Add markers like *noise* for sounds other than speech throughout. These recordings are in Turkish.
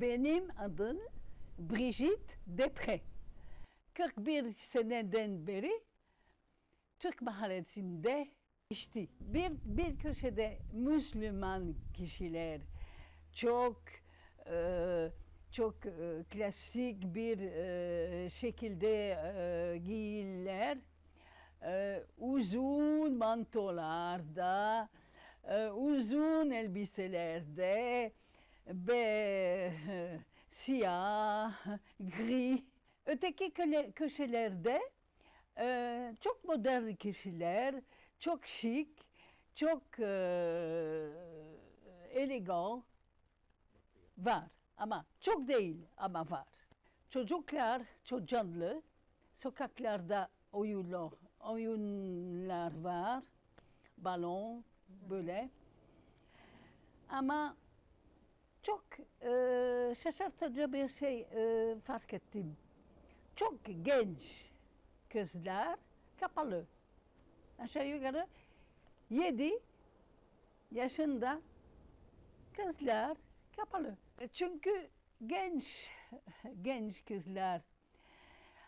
Benim adım Brigitte Depre. 41 seneden beri Türk mahallesinde işte bir, bir köşede Müslüman kişiler çok e, çok e, klasik bir e, şekilde e, giyirler. E, uzun mantolarda, e, uzun elbiselerde ve e, *laughs* siyah, gri. Öteki köşelerde e, çok modern kişiler, çok şık, çok e, elegan var ama çok değil ama var. Çocuklar çok canlı, sokaklarda oyunlar, oyunlar var, balon böyle. Ama çok e, şaşırtıcı bir şey e, fark ettim. Çok genç kızlar kapalı. Aşağı yukarı yedi yaşında kızlar kapalı. Çünkü genç *laughs* genç kızlar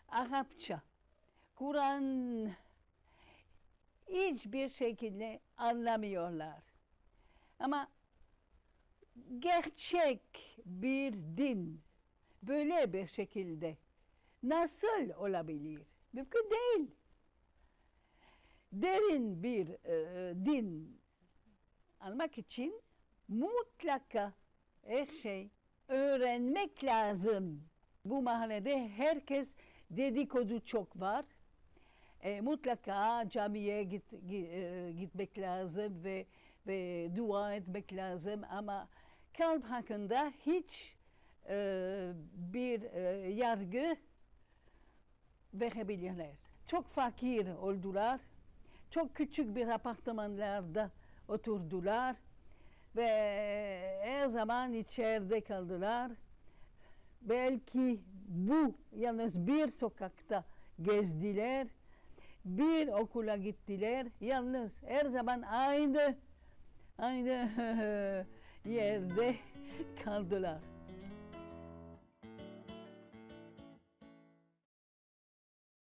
Arapça, Kur'an hiçbir şekilde anlamıyorlar. Ama gerçek bir din böyle bir şekilde nasıl olabilir? Mümkün değil. Derin bir e, din almak için mutlaka her şey öğrenmek lazım. Bu mahallede herkes dedikodu çok var. E, mutlaka camiye git, gi- e, gitmek lazım ve ve dua etmek lazım ama kalp hakkında hiç e, bir e, yargı verebilirler. Çok fakir oldular. Çok küçük bir apartmanlarda oturdular ve her zaman içeride kaldılar. Belki bu yalnız bir sokakta gezdiler, bir okula gittiler. Yalnız her zaman aynı aynı *laughs* yerde kaldılar.